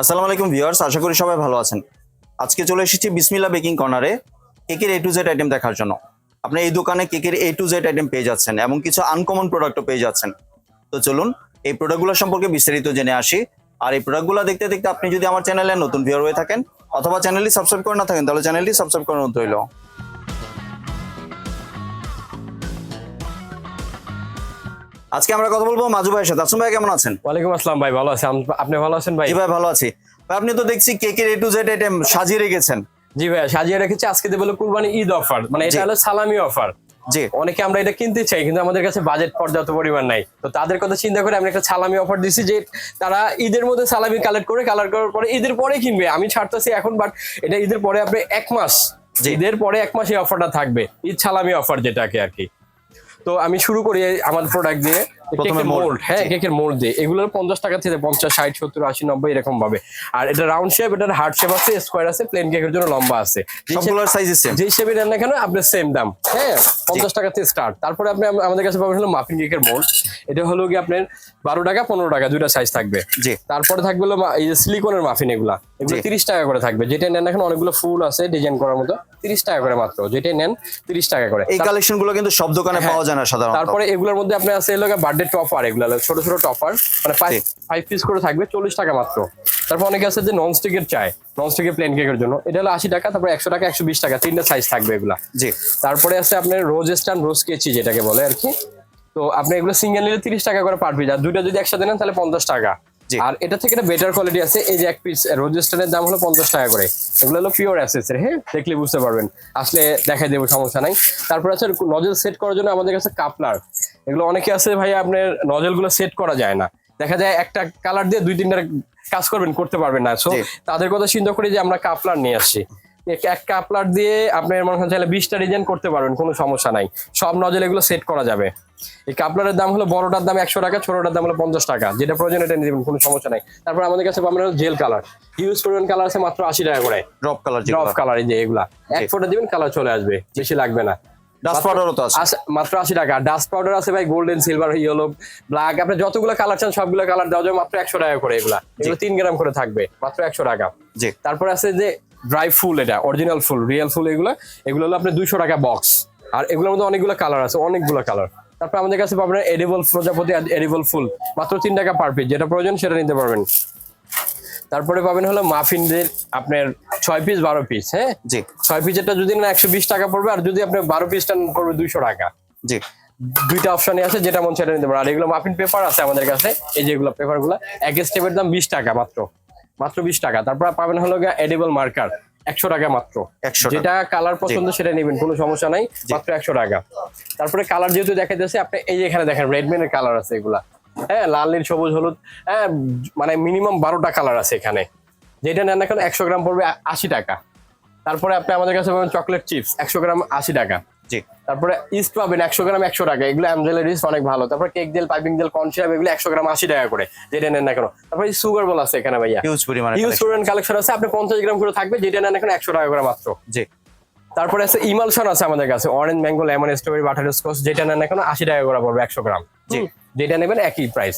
আসসালামু আলাইকুম ভিউয়ার্স, আশা করি সবাই ভালো আছেন। আজকে চলে এসেছি বিসমিল্লা বেকিং কর্নারে কেকের এ টু জেড আইটেম দেখার জন্য। আপনি এই দোকানে কেকের এ টু জেড আইটেম পেয়ে যাচ্ছেন এবং কিছু আনকমন প্রোডাক্টও পেয়ে যাচ্ছেন। তো চলুন, এই প্রোডাক্টগুলো সম্পর্কে বিস্তারিত জেনে আসি। আর এই প্রোডাক্টগুলো দেখতে দেখতে আপনি যদি আমার চ্যানেলে নতুন ভিউয়ার হয়ে থাকেন, অথবা চ্যানেলটি সাবস্ক্রাইব করে না থাকেন, তাহলে চ্যানেলটি সাবস্ক্রাইব করে অনুরোধ রইল। আজকে আমরা কথা বলব মাজু ভাইয়ের সাথে। আসুন ভাই কেমন আছেন? ওয়ালাইকুম আসসালাম ভাই ভালো আছি। আম- আপনি ভালো আছেন ভাই? জি ভাই ভালো আছি। ভাই, আপনি তো দেখছি কেকের এ টু জেড আইটেম সাজিয়ে রেখেছেন। জি ভাই সাজিয়ে রেখেছি। আজকে দেবো কুরবানি ঈদ অফার। মানে এটা হলো সালামি অফার। জি। অনেকে আমরা এটা কিনতে চাই কিন্তু আমাদের কাছে বাজেট পর্যাপ্ত পরিমাণ নাই। তো তাদের কথা চিন্তা করে আমি একটা সালামি অফার দিছি যে তারা ঈদের মধ্যে সালামি কালেক্ট করে কালার করার পরে ঈদের পরে কিনবে। আমি ছাড়তেছি এখন বাট এটা ঈদের পরে আপনি এক মাস। ঈদের পরে এক মাস এই অফারটা থাকবে। ঈদ সালামি অফার যেটাকে আর কি। তো আমি শুরু করি আমার প্রোডাক্ট দিয়ে। প্রথমে মোল্ড। হ্যাঁ কেকের মোল্ড দিয়ে। এগুলোর পঞ্চাশ টাকা থেকে পঞ্চাশ ষাট সত্তর আশি নব্বই এরকম ভাবে আর এটা রাউন্ড শেপ এটার হার্ড শেপ আছে স্কোয়ার আছে প্লেন কেকের জন্য লম্বা আছে। সবগুলোর সাইজ সেম যে হিসেবে নেন না কেন আপনার সেম দাম। হ্যাঁ পঞ্চাশ টাকা থেকে স্টার্ট তারপরে আপনি আমাদের কাছে পাবেন হলো মাফিন কেকের মোল্ড এটা হলো কি আপনার বারো টাকা পনেরো টাকা দুইটা সাইজ থাকবে। জি। তারপরে থাকবে হলো এই যে সিলিকনের মাফিন এগুলা। এগুলো তিরিশ টাকা করে থাকবে। যেটা নেন এখন অনেকগুলো ফুল আছে ডিজাইন করার মতো। তিরিশ টাকা করে মাত্র। যেটা নেন তিরিশ টাকা করে। এই কালেকশনগুলো কিন্তু সব দোকানে হ্যাঁ। পাওয়া যায় না সাধারণত। তারপরে এগুলোর মধ্যে আপনি আছে এলাকা বার্থডে টপার এগুলো হলো ছোট ছোট টপার মানে ফাইভ পিস করে থাকবে চল্লিশ টাকা মাত্র। তারপর অনেকে আছে যে নন স্টিকের চায় নন স্টিকের প্লেন কেকের জন্য। এটা হলো আশি টাকা তারপর একশো টাকা একশো বিশ টাকা তিনটা সাইজ থাকবে এগুলা। জি। তারপরে আছে আপনার রোজ স্ট্যান্ড রোজ কেচি যেটাকে বলে আর কি। তো আপনি এগুলো সিঙ্গেল নিলে তিরিশ টাকা করে পার পিস আর দুইটা যদি একসাথে নেন তাহলে পঞ্চাশ টাকা। জি। আর এটা থেকে একটা বেটার কোয়ালিটি আছে এই যে এক পিস রোজ স্ট্যান্ডের দাম হলো পঞ্চাশ টাকা করে। এগুলো হলো পিওর অ্যাসেস এর হ্যাঁ? দেখলে বুঝতে পারবেন। আসলে দেখাই দেবো সমস্যা নাই। তারপর আছে নজল সেট করার জন্য আমাদের কাছে কাপলার এগুলো অনেকে আছে ভাই আপনার নজলগুলো সেট করা যায় না। দেখা যায় একটা কালার দিয়ে দুই তিনটা কাজ করবেন করতে পারবেন না। সো তাদের কথা চিন্তা করি যে আমরা কাপলার নিয়ে আসছি। এক- কাপলার দিয়ে আপনার মনে হয় চাইলে বিশটা ডিজাইন করতে পারবেন কোনো সমস্যা নাই। সব নজল এগুলো সেট করা যাবে। এই কাপলারের দাম হলো বড়টার দাম একশো টাকা ছোটটার দাম হলো পঞ্চাশ টাকা। যেটা প্রয়োজন এটা নিয়ে কোনো সমস্যা নাই। তারপর আমাদের কাছে পাবেন জেল কালার হিউজ পরিমাণ কালার আছে মাত্র আশি টাকা করে। ড্রপ কালার ড্রপ কালার এই যে এগুলা। এক ফোটা দিবেন কালার চলে আসবে। বেশি লাগবে না। ডাস্ট পাউডারও তো আছে মাত্র আশি টাকা। ডাস্ট পাউডার আছে ভাই গোল্ডেন সিলভার ইয়েলো ব্ল্যাক আপনি যতগুলো কালার চান সবগুলো কালার দেওয়া যাবে মাত্র একশো টাকা করে এগুলা। এগুলো তিন গ্রাম করে থাকবে মাত্র একশো টাকা। জি। তারপর আছে যে ড্রাই ফুল এটা অরিজিনাল ফুল রিয়েল ফুল এগুলো। এগুলো হলো আপনার দুইশো টাকা বক্স আর এগুলোর মধ্যে অনেকগুলো কালার আছে অনেকগুলো কালার তারপর আমাদের কাছে পাবেন এডিবল প্রজাপতি এডিবল ফুল মাত্র তিন টাকা পার পিস যেটা প্রয়োজন সেটা নিতে পারবেন। তারপরে পাবেন হলো মাফিনদের আপনার ছয় পিস বারো পিস হ্যাঁ? জি। ছয় পিসেরটা যদি না একশো বিশ টাকা পড়বে আর যদি আপনি বারো পিসটা পড়বে দুইশো টাকা। জি। দুইটা অপশনই আছে যেটা মন সেটা নিতে পারেন। আর এগুলো মাফিন পেপার আছে আমাদের কাছে এই যে এগুলো পেপারগুলো এক স্টেপের দাম বিশ টাকা মাত্র। মাত্র বিশ টাকা। তারপর পাবেন হলো এডিবল মার্কার একশো টাকা মাত্র। 100 টাকা। যেটা কালার পছন্দ সেটা নেবেন কোনো সমস্যা নাই মাত্র একশো টাকা। তারপরে কালার যেহেতু দেখা যাচ্ছে আপনি এই যে এখানে দেখেন রেডমেনের কালার আছে এগুলা। হ্যাঁ লাল নীল সবুজ হলুদ হ্যাঁ মানে মিনিমাম বারোটা কালার আছে এখানে। যেটা নেন এখন একশো গ্রাম পড়বে আশি টাকা। তারপরে আপনি আমাদের কাছে পাবেন চকলেট চিপস একশো গ্রাম আশি টাকা। জি। তারপরে ইস্ট পাবেন একশো গ্রাম একশো টাকা। এগুলো অ্যামজেলের ইস্ট অনেক ভালো। তারপরে cake gel piping gel corn syrup এগুলো একশো গ্রাম আশি টাকা করে যেটা নেন না কেন। তারপরে সুগার বল আছে এখানে ভাইয়া। হিউজ পরিমাণে ইউজ। পরিমাণ কালেকশন আছে। আপনি পঞ্চাশ গ্রাম করে থাকবে যেটা নেন এখন একশো টাকা করে মাত্র। জি। তারপরে আছে ইমালশন আছে আমাদের কাছে orange mango lemon strawberry butterscotch যেটা নেন এখন আশি টাকা করে পড়বে একশো গ্রাম। জি। যেটা নেবেন একই প্রাইস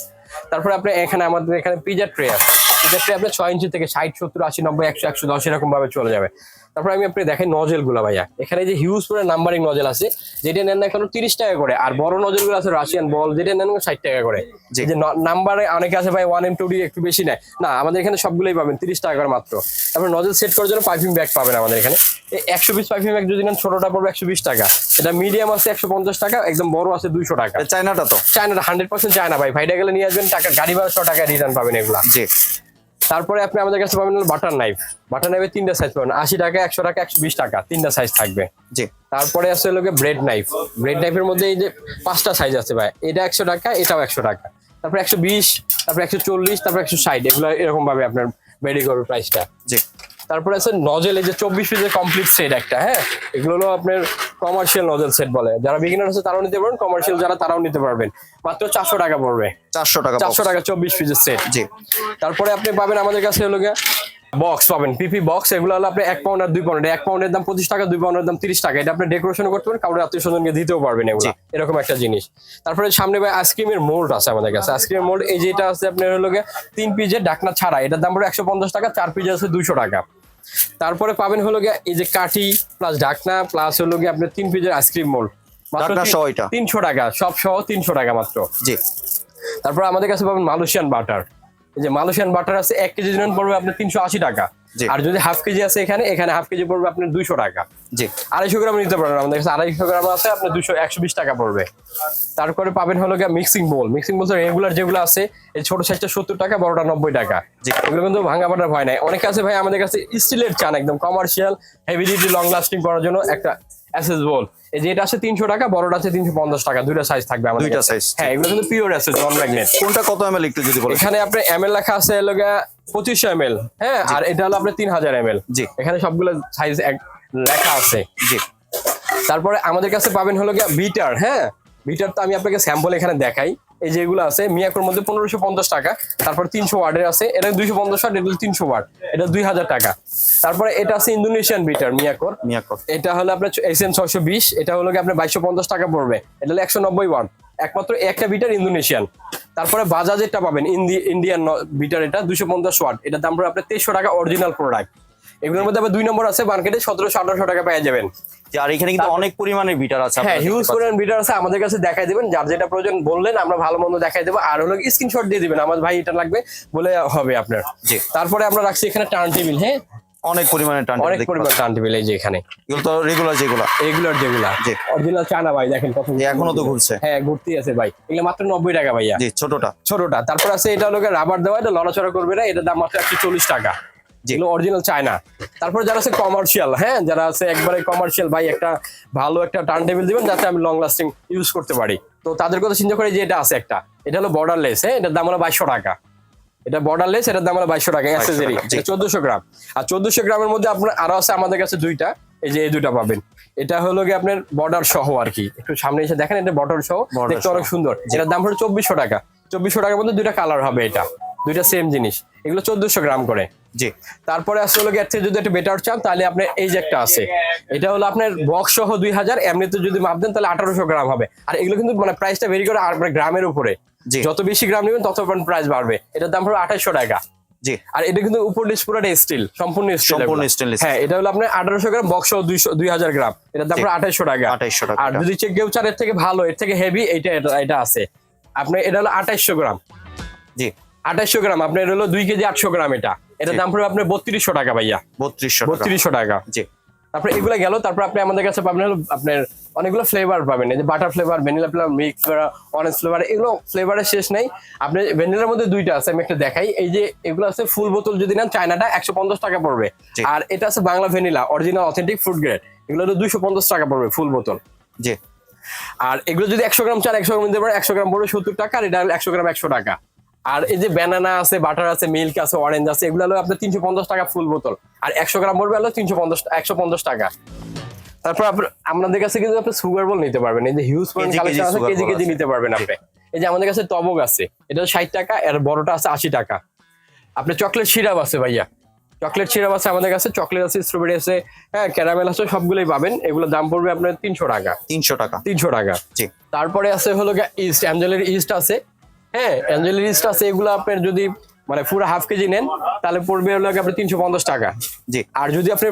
তারপরে আপনি এখানে আমাদের এখানে পিজা ট্রে আছে। পিজা ট্রে আপনি ছয় ইঞ্চি থেকে ষাট সত্তর আশি নব্বই একশো একশো দশ এরকম ভাবে চলে যাবে। তারপরে আমি আপনি দেখেন নজেলগুলো ভাইয়া। এখানে যে হিউজ করে নাম্বারিং নজেল আছে যেটা নেন না এখন তিরিশ টাকা করে আর বড় নজেলগুলো আছে রাশিয়ান বল যেটা নেন ষাট টাকা করে। যে নাম্বারে অনেকে আছে ভাই ওয়ান এম টু ডি একটু বেশি নেয়। না আমাদের এখানে সবগুলোই পাবেন তিরিশ টাকা করে মাত্র। তারপরে নজেল সেট করার জন্য পাইপিং ব্যাগ পাবেন আমাদের এখানে। একশো পিস পাইপিং ব্যাগ যদি নেন ছোটটা পড়বে একশো বিশ টাকা। এটা মিডিয়াম আছে একশো পঞ্চাশ টাকা একদম বড় আছে দুইশো টাকা। চায়নাটা তো? চায়না হান্ড্রেড পার্সেন্ট চায়না ভাই। ভাইটা গেলে নিয়ে আসবেন টাকা গাড়ি ভাড়া ছ টাকা রিটার্ন পাবেন এগুলা। জি। তারপরে আপনি আমাদের কাছে পাবেন বাটার নাইফ বাটার নাইফের তিনটা সাইজ পাবেন। আশি টাকা একশো টাকা একশো বিশ টাকা তিনটা সাইজ থাকবে। জি। তারপরে আছে লোকে ব্রেড নাইফ ব্রেড নাইফের মধ্যে এই যে পাঁচটা সাইজ আছে ভাই। এটা একশো টাকা এটাও একশো টাকা। তারপরে একশো বিশ তারপরে একশো চল্লিশ তারপরে একশো ষাট। এগুলো এরকম ভাবে আপনার বেড়ে করবে প্রাইসটা জি। তারপরে আছে নজেল এই যে চব্বিশ পিসের কমপ্লিট সেট একটা হ্যাঁ? এগুলো হলো আপনার কমার্শিয়াল নজেল সেট বলে। যারা বিগিনার আছে তারাও নিতে পারবেন কমার্শিয়াল যারা তারাও নিতে পারবেন। মাত্র চারশো টাকা পড়বে। চারশো টাকা চারশো টাকা চব্বিশ পিসের সেট জি। তারপরে আপনি পাবেন আমাদের কাছে হলো গিয়ে বক্স পাবেন পিপি বক্স এগুলো হলো আপনি এক পাউন্ড আর দুই পাউন্ড এক পাউন্ডের দাম পঁচিশ টাকা দুই পাউন্ডের দাম তিরিশ টাকা। এটা আপনি ডেকোরেশন করতে পারেন কাউকে আত্মীয় স্বজনকে দিতেও পারবেন এগুলো। এরকম একটা জিনিস। তারপরে সামনে ভাই আইসক্রিমের মোল্ড আছে আমাদের কাছে। আইসক্রিমের মোল্ড এই যেটা আছে আপনার হলো তিন পিজের ডাকনা ছাড়া। এটার দাম পড়ে একশো পঞ্চাশ টাকা চার পিজে আছে দুইশো টাকা। তারপরে পাবেন হলো গিয়া এই যে কাঠি প্লাস ঢাকনা প্লাস হলো গিয়ে আপনার তিন পিজের আইসক্রিম মোল মাত্র তিনশো টাকা সব সহ তিনশো টাকা মাত্র। জি। তারপর আমাদের কাছে পাবেন মালয়েশিয়ান বাটার এই যে মালয়েশিয়ান বাটার আছে এক কেজি পড়বে আপনার তিনশো আশি টাকা। আর যদি হাফ কেজি আছে এখানে এখানে হাফ কেজি পড়বে আপনার দুইশো টাকা। জি। আড়াইশো গ্রাম নিতে পারবেন আমাদের কাছে। আড়াইশো গ্রাম আছে আপনার দুশো একশো বিশ টাকা পড়বে। তারপরে পাবেন হলো গিয়ে mixing bowl mixing bowl regular যেগুলো আছে এই ছোট সাইজটা সত্তর টাকা বড়টা নব্বই টাকা। জি। এগুলো কিন্তু ভাঙা পাটার ভয় নাই। অনেক আছে ভাই আমাদের কাছে স্টিলের চান একদম commercial heavy duty long lasting করার জন্য একটা অ্যাসেস বল এই যে এটা আছে তিনশো টাকা বড়টা আছে তিনশো পঞ্চাশ টাকা। দুইটা সাইজ থাকবে আমাদের দুইটা সাইজ হ্যাঁ এগুলো কিন্তু পিওর অ্যাসেস নন ম্যাগনেট কোনটা কত এম একটু যদি বলেন? এখানে আপনার এমএল লেখা আছে গিয়া পঁচিশশো এমএল হ্যাঁ? আর এটা হলো আপনার তিন হাজার এমএল জি। এখানে সবগুলো সাইজ লেখা আছে। জি। তারপরে আমাদের কাছে পাবেন হলো গিয়া বিটার হ্যাঁ? বিটার তো আমি আপনাকে স্যাম্পল এখানে দেখাই। এই যে এগুলো আছে মিয়াকোর মধ্যে পনেরোশো পঞ্চাশ টাকা তারপর তিনশো ওয়ার্ডের আছে এটা দুইশো পঞ্চাশ ওয়ার্ড এটা তিনশো ওয়ার্ড এটা দুই হাজার টাকা। তারপরে এটা আছে ইন্দোনেশিয়ান বিটার মিয়াকোর। মিয়াকর। এটা হলো আপনার এস এম ছয়শো বিশ এটা হলো কি আপনার বাইশশো পঞ্চাশ টাকা পড়বে এটা হলো একশো নব্বই ওয়াট একমাত্র একটা বিটার ইন্দোনেশিয়ান। তারপরে বাজাজেরটা পাবেন ইন্ডিয়ান বিটার এটা দুশো পঞ্চাশ ওয়াট এটার দাম পড়বে আপনার তেইশশো টাকা অরিজিনাল প্রোডাক্ট এগুলোর মধ্যে আবার দুই নম্বর আছে মার্কেটে সতেরোশো আঠারোশো টাকা পেয়ে যাবেন। আর এখানে কিন্তু অনেক পরিমাণের বিটার আছে হ্যাঁ হিউজ পরিমাণ বিটার আছে আমাদের কাছে দেখাই দেবেন যার যেটা প্রয়োজন বললেন আমরা ভালো মন্দ দেখাই দেবো। আর হলো স্ক্রিনশট দিয়ে দিবেন আমার ভাই এটা লাগবে বলে হবে আপনার। জি। তারপরে আমরা রাখছি এখানে টার্ন টেবিল হ্যাঁ? অনেক পরিমাণের টান অনেক পরিমাণ টার্ন টেবিল এই যে এখানে। এগুলো তো রেগুলার যেগুলো। এগুলোর যেগুলা। জি। অরিজিনাল চানা ভাই দেখেন কত এখনও তো ঘুরছে। হ্যাঁ ঘুরতেই আছে ভাই। এগুলো মাত্র নব্বই টাকা ভাইয়া। জি ছোটটা। ছোটটা। তারপর আছে এটা হলো রাবার দেওয়া এটা লড়াচড়া করবে না এটার দাম মাত্র একশো চল্লিশ টাকা। জি। যেগুলো অরিজিনাল চায়না তারপর যারা আছে কমার্শিয়াল হ্যাঁ যারা আছে একবারে কমার্শিয়াল ভাই একটা ভালো একটা টার্ন টেবিল দিবেন যাতে আমি লং লাস্টিং ইউজ করতে পারি। তো তাদের কথা চিন্তা করে যে এটা আছে একটা। এটা হলো বর্ডারলেস হ্যাঁ এটার দাম হলো বাইশশো টাকা। এটা বর্ডারলেস এটার দাম হলো বাইশশো টাকা অ্যাসেসরি চোদ্দশো গ্রাম। আর চোদ্দশো গ্রামের মধ্যে আপনার আরও আছে আমাদের কাছে দুইটা। এই যে এই দুইটা পাবেন। এটা হলো গিয়ে আপনার বর্ডার সহ আর কি। একটু সামনে এসে দেখেন এটা বর্ডার সহ। দেখতে অনেক সুন্দর। এটার দাম হলো চব্বিশশো টাকা। চব্বিশশো টাকার মধ্যে দুইটা কালার হবে এটা। দুইটা সেম জিনিস। এগুলো চোদ্দশো গ্রাম করে। জি। তারপরে আসলে হলো গিয়ে যদি একটা বেটার চান তাহলে আপনার এই যে একটা আছে। এটা হলো আপনার বক্স সহ দুই হাজার এমনিতে যদি মাপ দেন তাহলে আঠারোশো গ্রাম হবে। আর এগুলো কিন্তু মানে প্রাইসটা ভেরি করে আর মানে গ্রামের উপরে। জি। যত বেশি গ্রাম নেবেন তত প্রাইস বাড়বে। এটার দাম পড়বে আঠাশশো টাকা। জি। আর এটা কিন্তু উপর ডিস পুরোটা স্টিল সম্পূর্ণ স্টিল সম্পূর্ণ stainless হ্যাঁ এটা হলো আপনার আঠারোশো গ্রাম বক্স দুইশো দুই হাজার গ্রাম। এটার দাম। পড়বে টাকা। 2800 টাকা। আর যদি চেক কেউ চান এর থেকে ভালো এর থেকে হেভি এটা- এটা আছে। আপনার এটা হলো আঠাইশশো গ্রাম। জি। আঠাইশশো গ্রাম আপনার হলো দুই কেজি আটশো গ্রাম এটা। এটার দাম পড়বে আপনার বত্রিশশো টাকা ভাইয়া। বত্রিশশো টাকা। বত্রিশশো টাকা। জি। তারপরে এগুলো গেল তারপর আপনি আমাদের কাছে পাবেন হলো আপনার অনেকগুলো ফ্লেভার পাবেন। এই যে butter flavour vanilla flavour mix flavour orange flavour এগুলো ফ্লেভারের শেষ নেই। আপনি ভ্যানিলার মধ্যে দুইটা আছে আমি একটা দেখাই। এই যে এগুলো আছে ফুল বোতল যদি নেন চায়নাটা একশো পঞ্চাশ টাকা পড়বে। আর এটা আছে Bangla vanilla original authentic food grade এগুলো হলো দুইশো পঞ্চাশ টাকা পড়বে ফুল বোতল জি। আর এগুলো যদি একশো গ্রাম চান একশো গ্রাম নিতে পারেন একশো গ্রাম পড়বে সত্তর টাকা আর এটা একশো গ্রাম একশো টাকা। আর এই যে ব্যানানা আছে বাটার আছে মিল্ক আছে অরেঞ্জ আছে এগুলো হলো আপনার তিনশো পঞ্চাশ টাকা ফুল বোতল। আর একশো গ্রাম পড়বে হলো তিনশো পঞ্চাশ একশো পঞ্চাশ টাকা। তারপর আপনাদের কাছে কিন্তু আপনি সুগার বল নিতে পারবেন। এই যে হিউজ কেজি কেজি কালেকশন আছে কেজি কেজি নিতে পারবেন আপনি। এই যে আমাদের কাছে তবক আছে এটা ষাট টাকা আর বড়টা আছে আশি টাকা। আপনার চকলেট সিরাপ আছে ভাইয়া। চকলেট সিরাপ আছে আমাদের কাছে চকলেট আছে স্ট্রবেরি আছে হ্যাঁ ক্যারামেল আছে সবগুলোই পাবেন। এগুলোর দাম পড়বে আপনার তিনশো টাকা। তিনশো টাকা। তিনশো টাকা। জি। তারপরে আছে হলো ইস্ট অ্যাঞ্জেলের ইস্ট আছে। হ্যাঁ অ্যাঞ্জেলের ইস্ট আছে এগুলো আপনার যদি মানে পুরো হাফ কেজি নেন তাহলে পড়বে হলো আপনার তিনশো পঞ্চাশ টাকা। জি। আর যদি আপনি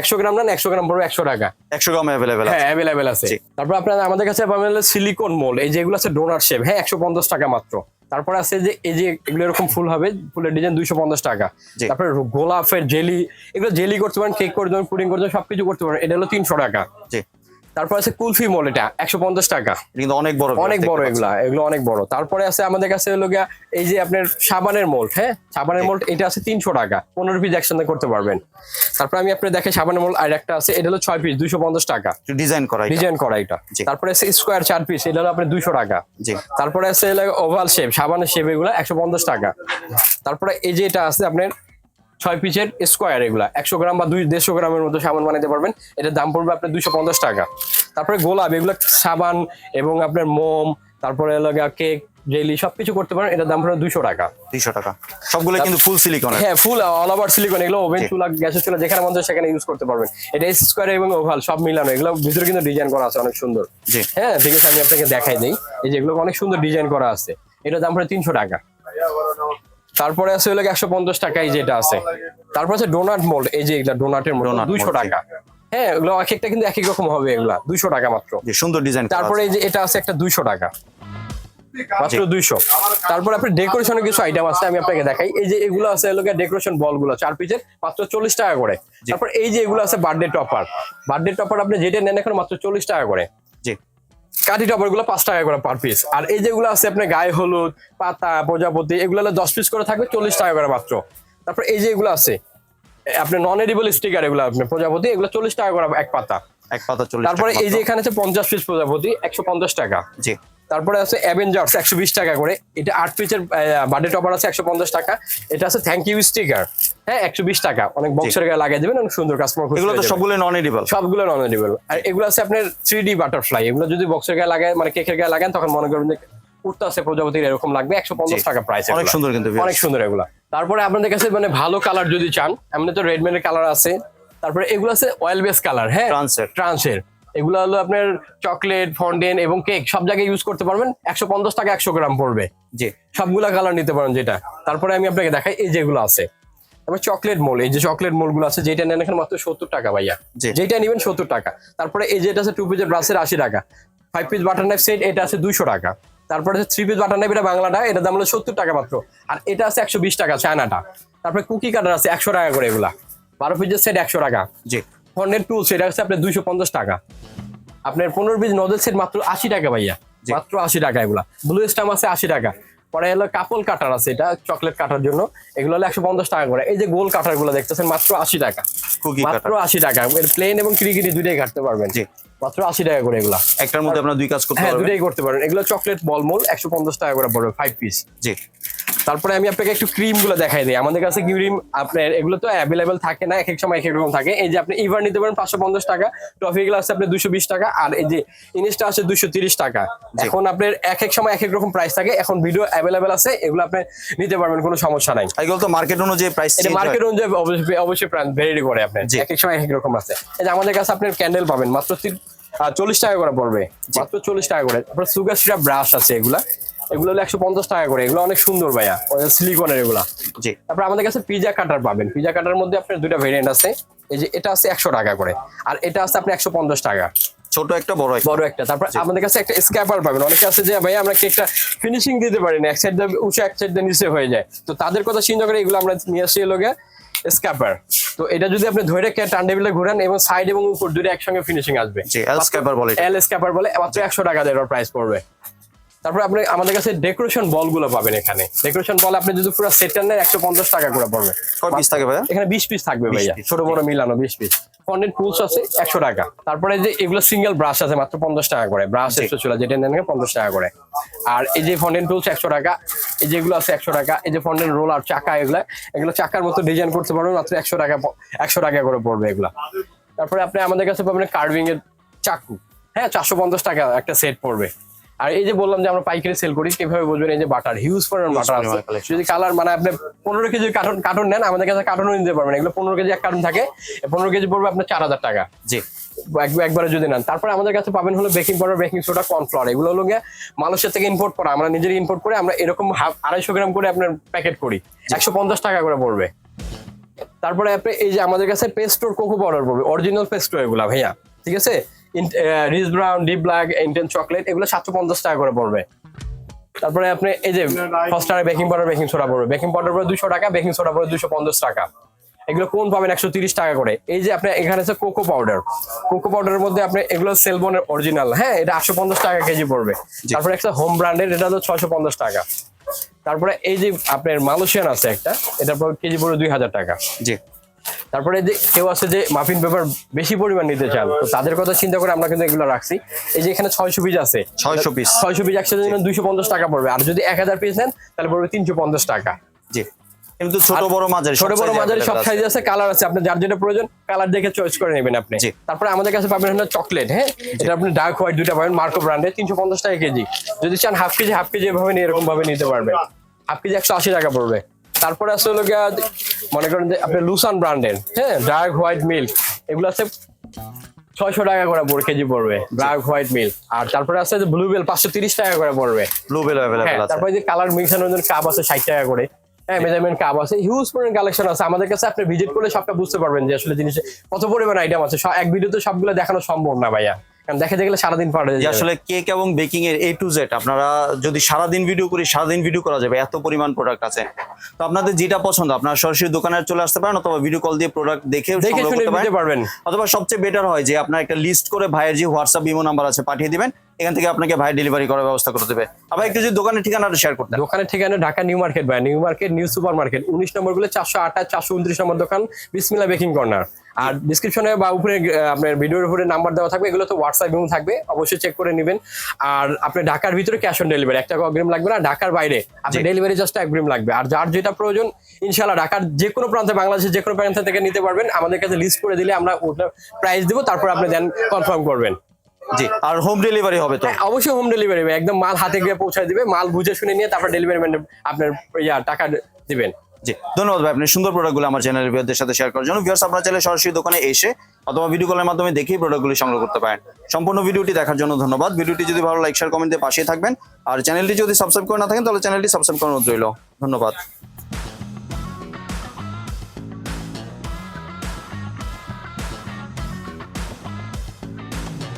একশো গ্রাম নেন একশো গ্রাম পড়বে একশো টাকা। একশো গ্রাম অ্যাভেলেবেল হ্যাঁ অ্যাভেলেবেল আছে। তারপর আপনার আমাদের কাছে হলো সিলিকন মোল এই যেগুলো আছে ডোনার শেপ হ্যাঁ একশো পঞ্চাশ টাকা মাত্র। তারপর আছে যে এই যে এগুলো এরকম ফুল হবে ফুলের ডিজাইন দুইশো পঞ্চাশ টাকা। তারপরে গোলাপের জেলি এগুলো জেলি করতে পারেন কেক করতে পারেন পুডিং করতে পারেন সবকিছু করতে পারেন এটা হলো তিনশো টাকা। জি। তারপর আছে কুলফি মোল এটা একশো পঞ্চাশ টাকা। কিন্তু অনেক বড় অনেক বড়। এগুলা এগুলো অনেক বড়। তারপরে আছে আমাদের কাছে হলো গিয়া এই যে আপনার সাবানের মোল্ড হ্যাঁ? সাবানের মোল্ড এটা আছে তিনশো টাকা। পনেরো পিস একসাথে করতে পারবেন। তারপরে আমি আপনার দেখে সাবানের মোল্ড আর একটা আছে এটা হলো ছয় পিস দুইশো পঞ্চাশ টাকা। ডিজাইন করা ডিজাইন করা এটা। তারপরে আছে স্কোয়ার চার পিস এটা হলো আপনার দুইশো টাকা। তারপরে আছে ওভাল শেপ সাবানের শেপ এগুলো একশো পঞ্চাশ টাকা। তারপরে এই যে এটা আছে আপনার ছয় পিসের স্কোয়ার এগুলা। একশো গ্রাম বা দুই দেড়শো গ্রামের মতো সাবান বানাতে পারবেন। এটার দাম পড়বে আপনার দুইশো পঞ্চাশ টাকা। তারপরে গোলাপ এগুলো সাবান এবং আপনার মোম তারপরে কেক জেলি সবকিছু করতে পারেন। এটার দাম পড়বে দুশো টাকা। দুইশো টাকা। সবগুলো কিন্তু ফুল সিলিকনের হ্যাঁ ফুল অল ওভার সিলিকন এগুলো ওভেন চুলা গ্যাসের চুলা যেখানে মন সেখানে ইউজ করতে পারবেন। এটা এস স্কোয়ার এবং ওভাল সব মিলানো। এগুলো ভিতরে কিন্তু ডিজাইন করা আছে অনেক সুন্দর। হ্যাঁ ঠিক আছে আমি আপনাকে দেখাই দিই। এই যে এগুলো অনেক সুন্দর ডিজাইন করা আছে। এটার দাম পড়ে তিনশো টাকা। তারপরে আছে হলো একশো পঞ্চাশ টাকা এই যেটা আছে। তারপর আছে ডোনাট মোল্ড এই যে এগুলা ডোনাটের মোল্ড দুইশো টাকা। হ্যাঁ এগুলো এক একটা কিন্তু এক এক রকম হবে এগুলা দুইশো টাকা মাত্র। সুন্দর ডিজাইন তারপরে এই যে এটা আছে একটা দুইশো টাকা। মাত্র দুইশো। তারপরে আপনার ডেকোরেশনের কিছু আইটেম আছে আমি আপনাকে দেখাই। এই যে এগুলো আছে এগুলো ডেকোরেশন বলগুলো চার পিসের মাত্র চল্লিশ টাকা করে। তারপর এই যে এগুলো আছে বার্থডে টপার বার্থডে টপার আপনি যেটা নেন এখন মাত্র চল্লিশ টাকা করে। জি। কাঠি টপারগুলো পাঁচ টাকা করে পার পিস আর এই যেগুলো আছে আপনার গায়ে হলুদ পাতা প্রজাপতি এগুলো দশ পিস করে থাকবে চল্লিশ টাকা করে মাত্র। তারপর এই যে এগুলো আছে আপনার নন এডিবল স্টিকার এগুলো আপনার প্রজাপতি এগুলো চল্লিশ টাকা করে এক পাতা। এক পাতা চল্লিশ তারপরে এই যে এখানে আছে পঞ্চাশ পিস প্রজাপতি একশো পঞ্চাশ টাকা। জি। তারপরে আছে অ্যাভেঞ্জার্স একশো বিশ টাকা করে। এটা আট পিসের বার্থডে টপার আছে একশো পঞ্চাশ টাকা। এটা আছে থ্যাংক ইউ স্টিকার হ্যাঁ একশো বিশ টাকা। অনেক বক্সের গায়ে লাগিয়ে দেবেন অনেক সুন্দর কাস্টমার এগুলো তো সবগুলো নন এডিবল সবগুলো নন এডিবল আর এগুলো আছে আপনার থ্রি ডি বাটারফ্লাই এগুলো যদি বক্সের গায়ে লাগায় মানে কেকের গায়ে লাগান তখন মনে করবেন যে উঠতে আছে প্রজাপতির এরকম লাগবে। একশো পঞ্চাশ টাকা প্রাইস অনেক সুন্দর কিন্তু অনেক সুন্দর এগুলা। তারপরে আপনাদের কাছে মানে ভালো কালার যদি চান এমনি তো রেডমেডের কালার আছে। তারপরে এগুলো আছে অয়েল বেস কালার হ্যাঁ? ট্রান্সের ট্রান্সের এগুলো হলো আপনার চকলেট ফন্ডেন এবং কেক সব জায়গায় ইউজ করতে পারবেন। একশো পঞ্চাশ টাকা একশো গ্রাম পড়বে। জি। সবগুলা কালার নিতে পারেন যেটা। তারপরে আমি আপনাকে দেখাই এই যেগুলো আছে। তারপর চকলেট মোল এই যে চকলেট মোলগুলো আছে যেটা নেন এখানে মাত্র সত্তর টাকা ভাইয়া। যেটা নেবেন সত্তর টাকা। তারপরে এই যেটা আছে টু পিসের ব্রাশের আশি টাকা। Five piece butter knife set এটা আছে দুইশো টাকা। তারপরে আছে থ্রি পিস বাটার নাইফ এটা বাংলাটা এটা দাম হলো সত্তর টাকা মাত্র। আর এটা আছে একশো বিশ টাকা চায়নাটা। তারপরে কুকি কাটার আছে একশো টাকা করে এগুলা। বারো পিসের সেট একশো টাকা। জি। ফোনের টুল সেটা হচ্ছে আপনার দুইশো পঞ্চাশ টাকা। আপনার পনেরো পিস নজল সেট মাত্র আশি টাকা ভাইয়া। মাত্র আশি টাকা এগুলা। ব্লু স্টাম আছে আশি টাকা। পরে হলো কাপল কাটার আছে এটা চকলেট কাটার জন্য। এগুলো হলো একশো পঞ্চাশ টাকা করে। এই যে গোল কাটারগুলো দেখতেছেন মাত্র আশি টাকা। মাত্র আশি টাকা। প্লেন এবং ক্রিকেটি দুইটাই কাটতে পারবেন। জি। মাত্র আশি টাকা করে এগুলা। একটার মধ্যে আপনার দুই কাজ করতে হ্যাঁ দুটাই করতে পারেন এগুলো চকলেট বল মোল একশো পঞ্চাশ টাকা করে পড়বে ফাইভ পিস জি। তারপরে আমি আপনাকে একটু ক্রিমগুলো দেখাই দিই। আমাদের কাছে ক্রিম আপনার এগুলো তো অ্যাভেলেবেল থাকে না এক এক সময় এক এক রকম থাকে। এই যে আপনি ইভার নিতে পারেন পাঁচশো পঞ্চাশ টাকা টফি গুলো আছে আপনার দুশো বিশ টাকা আর এই যে ইনিসটা আছে দুশো তিরিশ টাকা। এখন আপনার এক এক সময় এক এক রকম প্রাইস থাকে এখন ভিডিও অ্যাভেলেবেল আছে এগুলো আপনি নিতে পারবেন কোনো সমস্যা নাই। এগুলো তো মার্কেট অনুযায়ী প্রাইস এটা মার্কেট অনুযায়ী অবশ্যই অবশ্যই ভেরি করে আপনার। এক এক সময় এক এক রকম আছে। এই যে আমাদের কাছে আপনার ক্যান্ডেল পাবেন মাত্র চল্লিশ টাকা করে পড়বে। মাত্র চল্লিশ টাকা করে। তারপর সুগার সিরাপ ব্রাশ আছে এগুলা। এগুলো হলো একশো পঞ্চাশ টাকা করে। এগুলো অনেক সুন্দর ভাইয়া। সিলিকনের এগুলা। জি। তারপর আমাদের কাছে পিজা কাটার পাবেন। পিজা কাটার মধ্যে আপনার দুইটা ভেরিয়েন্ট আছে। এই যে এটা আছে একশো টাকা করে। আর এটা আছে আপনি একশো পঞ্চাশ টাকা। ছোট একটা বড় একটা। বড় একটা। তারপর আমাদের কাছে একটা স্ক্যাপার পাবেন। অনেকে আছে যে ভাই আমরা কেকটা ফিনিশিং দিতে পারি না? এক সাইড দিয়ে উঁচু এক সাইড দিয়ে নিচে হয়ে যায়। তো তাদের কথা চিন্তা করে এগুলো আমরা নিয়ে আসি লোকে স্ক্যাপার তো এটা যদি আপনি ধরে টান টেবিলে ঘুরান এবং সাইড এবং উপর দুটো একসঙ্গে ফিনিশিং আসবে। L scraper বলে। এল স্ক্যাপার বলে মাত্র একশো টাকা দেওয়ার প্রাইস পড়বে। তারপরে আপনি আমাদের কাছে ডেকোরেশন বলগুলো পাবেন এখানে। ডেকোরেশন বল আপনি যদি পুরো সেটটা নেন একশো পঞ্চাশ টাকা করে পড়বে। পিস থাকে ভাইয়া? এখানে বিশ পিস থাকবে ভাইয়া। ছোট বড় মিলানো বিশ পিস ফন্ডেন্ট টুলস আছে একশো টাকা। তারপরে যে এগুলো সিঙ্গেল ব্রাশ আছে মাত্র পঞ্চাশ টাকা করে। ব্রাশ একশো ছিল যেটা নেন পঞ্চাশ টাকা করে। আর এই যে ফন্ডেন্ট টুলস একশো টাকা এই যেগুলো আছে একশো টাকা এই যে ফন্ডেন্ট রোল আর চাকা এগুলা এগুলো চাকার মতো ডিজাইন করতে পারবেন মাত্র একশো টাকা একশো টাকা করে পড়বে এগুলা। তারপরে আপনি আমাদের কাছে পাবেন কার্ভিং এর চাকু। হ্যাঁ চারশো পঞ্চাশ টাকা একটা সেট পড়বে। আর এই যে বললাম যে আমরা পাইকারি সেল করি কীভাবে বুঝবেন এই যে বাটার হিউজ পরিমাণ বাটার আছে। যদি কালার মানে আপনি পনেরো কেজি কার্টন কার্টন নেন আমাদের কাছে কার্টনও নিতে পারবেন। এগুলো পনেরো কেজি এক কার্টন থাকে পনেরো কেজি পড়বে আপনার চার হাজার টাকা। জি। এক- একবারে যদি নেন। তারপরে আমাদের কাছে পাবেন হলো baking powder baking soda cornflour এগুলো হলো গিয়ে মালয়েশিয়া থেকে ইম্পোর্ট করা। আমরা নিজের ইম্পোর্ট করে আমরা এরকম আড়াইশো গ্রাম করে আপনার প্যাকেট করি। একশো পঞ্চাশ টাকা করে পড়বে। তারপরে আপনি এই যে আমাদের কাছে পেস্টোর কোকো পাউডার পড়বে। অরিজিনাল পেস্টো এগুলা ভাইয়া। ঠিক আছে? Rich brown deep black intense chocolate এগুলো সাতশো পঞ্চাশ টাকা করে পড়বে। তারপরে আপনি এই যে ফস্টারে বেকিং পাউডার বেকিং সোডা পড়বে। বেকিং পাউডার পড়বে দুশো টাকা বেকিং সোডা পড়বে দুশো পঞ্চাশ টাকা। এগুলো কোন পাবেন একশো তিরিশ টাকা করে। এই যে আপনি এখানে আছে কোকো পাউডার। কোকো পাউডারের মধ্যে আপনি এগুলো সেলবনের অরিজিনাল। হ্যাঁ এটা আটশো পঞ্চাশ টাকা কেজি পড়বে। তারপরে একটা হোম ব্র্যান্ডের এটা হলো ছয়শো পঞ্চাশ টাকা। তারপরে এই যে আপনার মালয়েশিয়ান আছে একটা এটার পর কেজি পড়বে দুই হাজার টাকা। জি। তারপরে যে কেউ আছে যে মাফিন পেপার বেশি পরিমাণ নিতে চান তো তাদের কথা চিন্তা করে আমরা কিন্তু এগুলো রাখছি। এই যে এখানে ছয়শো পিস আছে। ছয়শো পিস ছয়শো পিস একসাথে দুইশো পঞ্চাশ টাকা পড়বে। আর যদি এক হাজার পিস নেন তাহলে পড়বে তিনশো পঞ্চাশ টাকা। জি। কিন্তু ছোট বড় মাঝারি ছোট বড় মাঝারি সব সাইজ আছে কালার আছে। আপনার যার যেটা প্রয়োজন কালার দেখে চয়েস করে নেবেন আপনি। তারপরে আমাদের কাছে পাবেন হলো চকলেট হ্যাঁ? এটা আপনি ডার্ক হোয়াইট দুটা পাবেন মার্কো ব্র্যান্ডের তিনশো পঞ্চাশ টাকা কেজি। যদি চান হাফ কেজি হাফ কেজি এভাবে এরকম ভাবে নিতে পারবেন। হাফ কেজি একশো আশি টাকা পড়বে। তারপরে আছে হলো মনে করেন যে আপনি লুসান ব্র্যান্ডের হ্যাঁ ডার্ক হোয়াইট মিল্ক এগুলো আছে ছয়শো টাকা করে পড়ে কেজি পড়বে ডার্ক হোয়াইট মিল আর তারপরে আছে যে ব্লুবেল পাঁচশো তিরিশ টাকা করে পড়বে। ব্লুবেল হ্যাঁ আছে। তারপরে যে কালার মিক্সানোর জন্য কাপ আছে ষাট টাকা করে। হ্যাঁ মেজারমেন্ট কাপ আছে হিউজ পরিমাণ কালেকশন আছে। আমাদের কাছে আপনি ভিজিট করলে সবটা বুঝতে পারবেন যে আসলে জিনিসে কত পরিমাণ আইটেম আছে। সব- এক ভিডিওতে সবগুলো দেখানো সম্ভব না ভাইয়া। দেখাতে গেলে সারাদিন পারে যে আসলে কেক এবং বেকিং এর এ টু জেড আপনারা যদি সারাদিন ভিডিও করি সারাদিন ভিডিও করা যাবে এত পরিমাণ প্রোডাক্ট আছে। তো আপনাদের যেটা পছন্দ আপনারা সরাসরি দোকানে চলে আসতে পারেন অথবা ভিডিও কল দিয়ে প্রোডাক্ট দেখে দেখে পারবেন। অথবা সবচেয়ে বেটার হয় যে আপনার একটা লিস্ট করে ভাইয়ের যে হোয়াটসঅ্যাপ ইমো নাম্বার আছে পাঠিয়ে দিবেন। এখান থেকে আপনাকে ভাই ডেলিভারি করার ব্যবস্থা করে দেবে। আবার একটু যদি দোকানের ঠিকানাটা শেয়ার করতেন। দোকানের ঠিকানা ঢাকা নিউ মার্কেট ভাই। New Market New Super Market উনিশ নম্বরগুলো চারশো আঠাশ চারশো উনত্রিশ নম্বর দোকান বিসমিলা বেকিং কর্নার আর ডিসক্রিপশনে বা উপরে আপনার ভিডিওর উপরে নাম্বার দেওয়া থাকবে। এগুলো তো হোয়াটসঅ্যাপ এবং থাকবে। অবশ্যই চেক করে নেবেন। আর আপনি ঢাকার ভিতরে ক্যাশ অন ডেলিভারি একটা অগ্রিম লাগবে না ঢাকার বাইরে। আপনি। ডেলিভারি জাস্ট অগ্রিম লাগবে। আর যার যেটা প্রয়োজন ইনশাল্লাহ ঢাকার যে কোনো প্রান্তে বাংলাদেশের যে কোনো প্রান্ত থেকে নিতে পারবেন। আমাদের কাছে লিস্ট করে দিলে আমরা ওটা প্রাইস দেবো তারপর আপনি দেন কনফার্ম করবেন। জি আর হোম ডেলিভারি হবে তো? হ্যাঁ, অবশ্যই হোম ডেলিভারি হবে। একদম মাল হাতে গিয়ে পৌঁছায় দিবে মাল বুঝে শুনে নিয়ে তারপর ডেলিভারি ম্যান আপনার ইয়া টাকা দিবেন। জি ধন্যবাদ ভাই আপনি সুন্দর প্রোডাক্টগুলো আমার চ্যানেলের ভিউয়ারদের সাথে শেয়ার করার জন্য। ভিউয়ার্স আপনারা চাইলে সরাসরি দোকানে এসে অথবা ভিডিও কলের মাধ্যমে দেখেই প্রোডাক্টগুলি সংগ্রহ করতে পারেন। সম্পূর্ণ ভিডিওটি দেখার জন্য ধন্যবাদ। ভিডিওটি যদি ভালো লাইক শেয়ার কমেন্ট দিয়ে পাশে থাকবেন। আর চ্যানেলটি যদি সাবস্ক্রাইব করে না থাকেন তাহলে চ্যানেলটি সাবস্ক্রাইব করার অনুরোধ রইল। ধন্যবাদ।